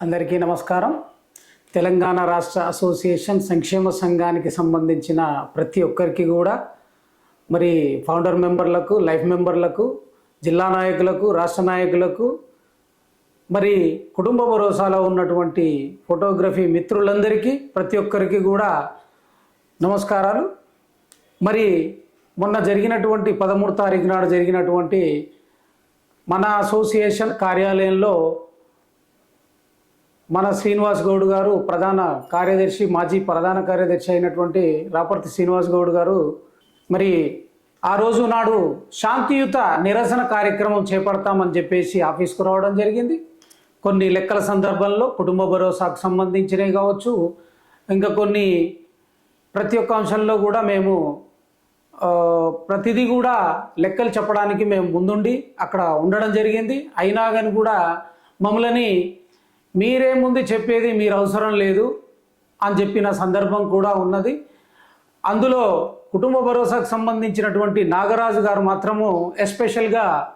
అందరికీ నమస్కారం. తెలంగాణ రాష్ట్ర అసోసియేషన్ సంక్షేమ సంఘానికి సంబంధించిన ప్రతి ఒక్కరికి కూడా మరి ఫౌండర్ మెంబర్లకు లైఫ్ మెంబర్లకు జిల్లా నాయకులకు రాష్ట్ర నాయకులకు మరి కుటుంబ భరోసాలో ఉన్నటువంటి ఫోటోగ్రఫీ మిత్రులందరికీ ప్రతి ఒక్కరికి కూడా నమస్కారాలు. మరి మొన్న జరిగినటువంటి పదమూడు తారీఖు నాడు జరిగినటువంటి మన అసోసియేషన్ కార్యాలయంలో మన శ్రీనివాస్ గౌడ్ గారు ప్రధాన కార్యదర్శి మాజీ ప్రధాన కార్యదర్శి అయినటువంటి రాపర్తి శ్రీనివాస్ గౌడ్ గారు మరి ఆ రోజు నాడు శాంతియుత నిరసన కార్యక్రమం చేపడతామని చెప్పేసి ఆఫీస్కు రావడం జరిగింది. కొన్ని లెక్కల సందర్భంలో కుటుంబ భరోసాకు సంబంధించినవి కావచ్చు ఇంకా కొన్ని ప్రతి ఒక్క అంశంలో కూడా మేము ప్రతిదీ కూడా లెక్కలు చెప్పడానికి మేము ముందుండి అక్కడ ఉండడం జరిగింది. అయినా కానీ కూడా మమ్మల్ని మీరేముంది చెప్పేది మీరు అవసరం లేదు అని చెప్పిన సందర్భం కూడా ఉన్నది. అందులో కుటుంబ భరోసాకు సంబంధించినటువంటి నాగరాజు గారు మాత్రము ఎస్పెషల్గా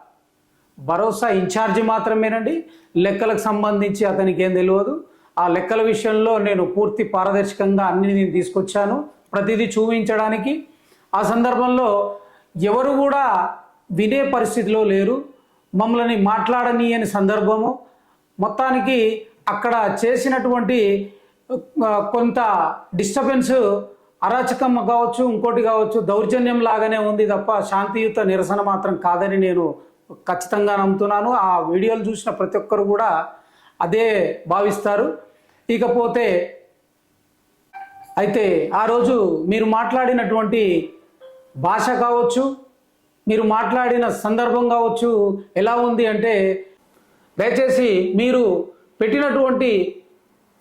భరోసా ఇన్ఛార్జి మాత్రమేనండి. లెక్కలకు సంబంధించి అతనికి ఏం తెలియదు ఆ లెక్కల విషయంలో నేను పూర్తి పారదర్శకంగా అన్ని నేను తీసుకొచ్చాను. ప్రతిదీ చూపించడానికి. ఆ సందర్భంలో ఎవరు కూడా వినే పరిస్థితిలో లేరు. మమ్మల్ని మాట్లాడనీయని సందర్భము. మొత్తానికి అక్కడ చేసినటువంటి కొంత డిస్టర్బెన్స్ అరాచకం కావచ్చు ఇంకోటి కావచ్చు దౌర్జన్యం లాగానే ఉంది తప్ప శాంతియుత నిరసన మాత్రం కాదని నేను ఖచ్చితంగా నమ్ముతున్నాను. ఆ వీడియోలు చూసిన ప్రతి ఒక్కరు కూడా అదే భావిస్తారు. ఇకపోతే అయితే ఆ రోజు మీరు మాట్లాడినటువంటి భాష కావచ్చు మీరు మాట్లాడిన సందర్భం కావచ్చు ఎలా ఉంది అంటే దయచేసి మీరు పెట్టినటువంటి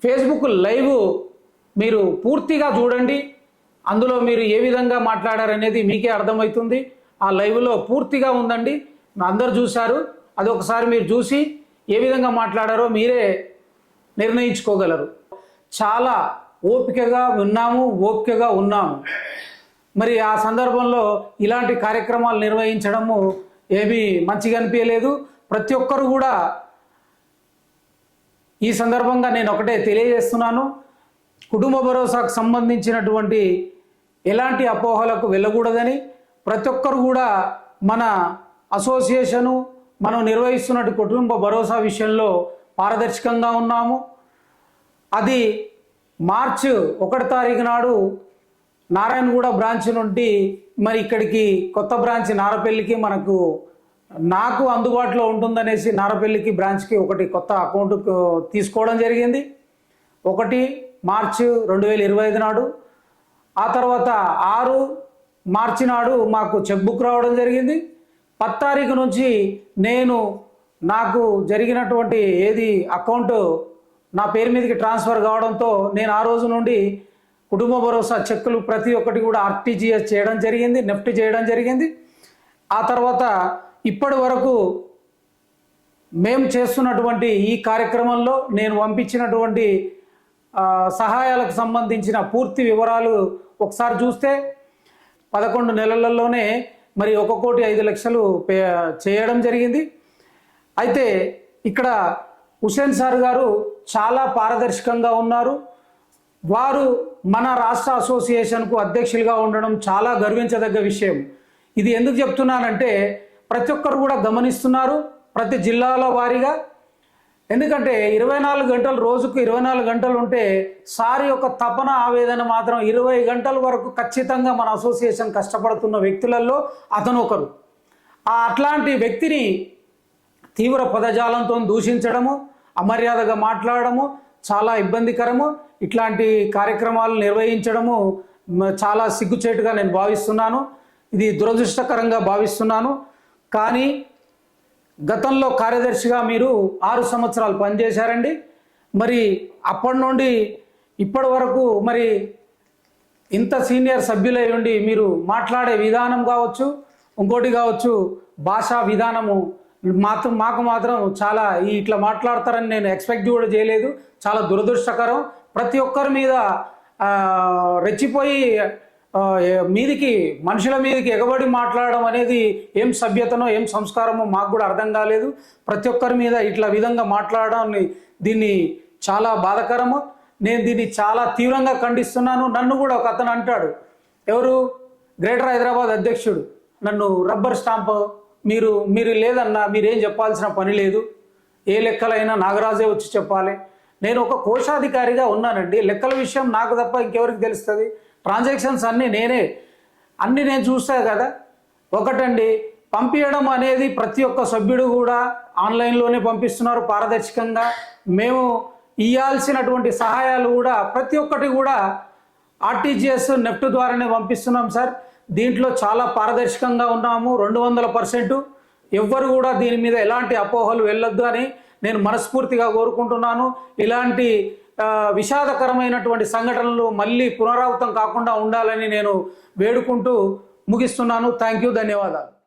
ఫేస్బుక్ లైవ్ మీరు పూర్తిగా చూడండి. అందులో మీరు ఏ విధంగా మాట్లాడారనేది మీకే అర్థమవుతుంది. ఆ లైవ్లో పూర్తిగా ఉందండి. అందరు చూశారు. అది ఒకసారి మీరు చూసి ఏ విధంగా మాట్లాడారో మీరే నిర్ణయించుకోగలరు. చాలా ఓపికగా విన్నాము ఓపికగా ఉన్నాము. మరి ఆ సందర్భంలో ఇలాంటి కార్యక్రమాలు నిర్వహించడము ఏమీ మంచిగా అనిపించలేదు. ప్రతి ఒక్కరు కూడా ఈ సందర్భంగా నేను ఒకటే తెలియజేస్తున్నాను. కుటుంబ భరోసాకు సంబంధించినటువంటి ఎలాంటి అపోహలకు వెళ్ళకూడదని ప్రతి ఒక్కరు కూడా మన అసోసియేషను మనం నిర్వహిస్తున్నట్టు కుటుంబ భరోసా విషయంలో పారదర్శకంగా ఉన్నాము. అది మార్చి ఒకటి తారీఖు నాడు నారాయణగూడ బ్రాంచ్ నుండి మరి ఇక్కడికి కొత్త బ్రాంచ్ నారపల్లికి మనకు నాకు అందుబాటులో ఉంటుందనేసి నారపల్లికి బ్రాంచ్కి ఒకటి కొత్త అకౌంట్ తీసుకోవడం జరిగింది. ఒకటి మార్చి రెండు వేల ఇరవై ఐదు నాడు. ఆ తర్వాత ఆరు మార్చి నాడు మాకు చెక్ బుక్ రావడం జరిగింది. పది తారీఖు నుంచి నేను నాకు జరిగినటువంటి ఏది అకౌంట్ నా పేరు మీదకి ట్రాన్స్ఫర్ కావడంతో నేను ఆ రోజు నుండి కుటుంబ భరోసా చెక్కులు ప్రతి ఒక్కటి కూడా ఆర్టీజీఎస్ చేయడం జరిగింది నెఫ్ట్ చేయడం జరిగింది. ఆ తర్వాత ఇప్పటి వరకు మేము చేస్తున్నటువంటి ఈ కార్యక్రమంలో నేను పంపించినటువంటి సహాయాలకు సంబంధించిన పూర్తి వివరాలు ఒకసారి చూస్తే పదకొండు నెలలలోనే మరి ఒక కోటి ఐదు లక్షలు పే చేయడం జరిగింది. అయితే ఇక్కడ హుసేన్ సార్ గారు చాలా పారదర్శకంగా ఉన్నారు. వారు మన రాష్ట్ర అసోసియేషన్కు అధ్యక్షులుగా ఉండడం చాలా గర్వించదగ్గ విషయం. ఇది ఎందుకు చెప్తున్నానంటే ప్రతి ఒక్కరు కూడా గమనిస్తున్నారు ప్రతి జిల్లాల వారీగా. ఎందుకంటే ఇరవై నాలుగు గంటలు రోజుకు ఇరవై నాలుగు గంటలు ఉంటే సారి యొక్క తపన ఆవేదన మాత్రం ఇరవై గంటల వరకు ఖచ్చితంగా మన అసోసియేషన్ కష్టపడుతున్న వ్యక్తులలో అతను ఒకరు. ఆ అట్లాంటి వ్యక్తిని తీవ్ర పదజాలంతో దూషించడము అమర్యాదగా మాట్లాడడము చాలా ఇబ్బందికరము. ఇట్లాంటి కార్యక్రమాలు నిర్వహించడము చాలా సిగ్గుచేటుగా నేను భావిస్తున్నాను. ఇది దురదృష్టకరంగా భావిస్తున్నాను. కానీ గతంలో కార్యదర్శిగా మీరు ఆరు సంవత్సరాలు పనిచేశారండి. మరి అప్పటి నుండి ఇప్పటి వరకు మరి ఇంత సీనియర్ సభ్యులై ఉండి మీరు మాట్లాడే విధానం కావచ్చు ఇంకోటి కావచ్చు భాషా విధానము మాత్రం మాకు మాత్రం చాలా ఇట్లా మాట్లాడతారని నేను ఎక్స్పెక్ట్ కూడా చేయలేదు. చాలా దురదృష్టకరం. ప్రతి ఒక్కరి మీద రెచ్చిపోయి మీదికి మనుషుల మీదకి ఎగబడి మాట్లాడడం అనేది ఏం సభ్యతనో ఏం సంస్కారమో మాకు కూడా అర్థం కాలేదు. ప్రతి ఒక్కరి మీద ఇట్లా విధంగా మాట్లాడడాన్ని దీన్ని చాలా బాధకరము. నేను దీన్ని చాలా తీవ్రంగా ఖండిస్తున్నాను. నన్ను కూడా ఒక అతను అంటాడు. ఎవరు? గ్రేటర్ హైదరాబాద్ అధ్యక్షుడు. నన్ను రబ్బర్ స్టాంప్ మీరు మీరు లేదన్నా మీరేం చెప్పాల్సిన పని లేదు. ఏ లెక్కలైనా నాగరాజే వచ్చి చెప్పాలి. నేను ఒక కోశాధికారిగా ఉన్నానండి. లెక్కల విషయం నాకు తప్ప ఇంకెవరికి తెలుస్తుంది? ట్రాన్సాక్షన్స్ అన్నీ నేనే అన్నీ నేను చూస్తా కదా. ఒకటండి పంపించడం అనేది ప్రతి ఒక్క సభ్యుడు కూడా ఆన్లైన్లోనే పంపిస్తున్నారు పారదర్శకంగా. మేము ఇవ్వాల్సినటువంటి సహాయాలు కూడా ప్రతి ఒక్కటి కూడా ఆర్టీజీఎస్ నెఫ్ట్ ద్వారానే పంపిస్తున్నాం సార్. దీంట్లో చాలా పారదర్శకంగా ఉన్నాము రెండు వందల పర్సెంట్. ఎవ్వరు కూడా దీని మీద ఎలాంటి అపోహలు వెళ్ళొద్దు అని నేను మనస్ఫూర్తిగా కోరుకుంటున్నాను. ఇలాంటి విషాదకరమైనటువంటి సంఘటనలు మళ్ళీ పునరావృతం కాకుండా ఉండాలని నేను వేడుకుంటూ ముగిస్తున్నాను. థ్యాంక్ యూ ధన్యవాదాలు.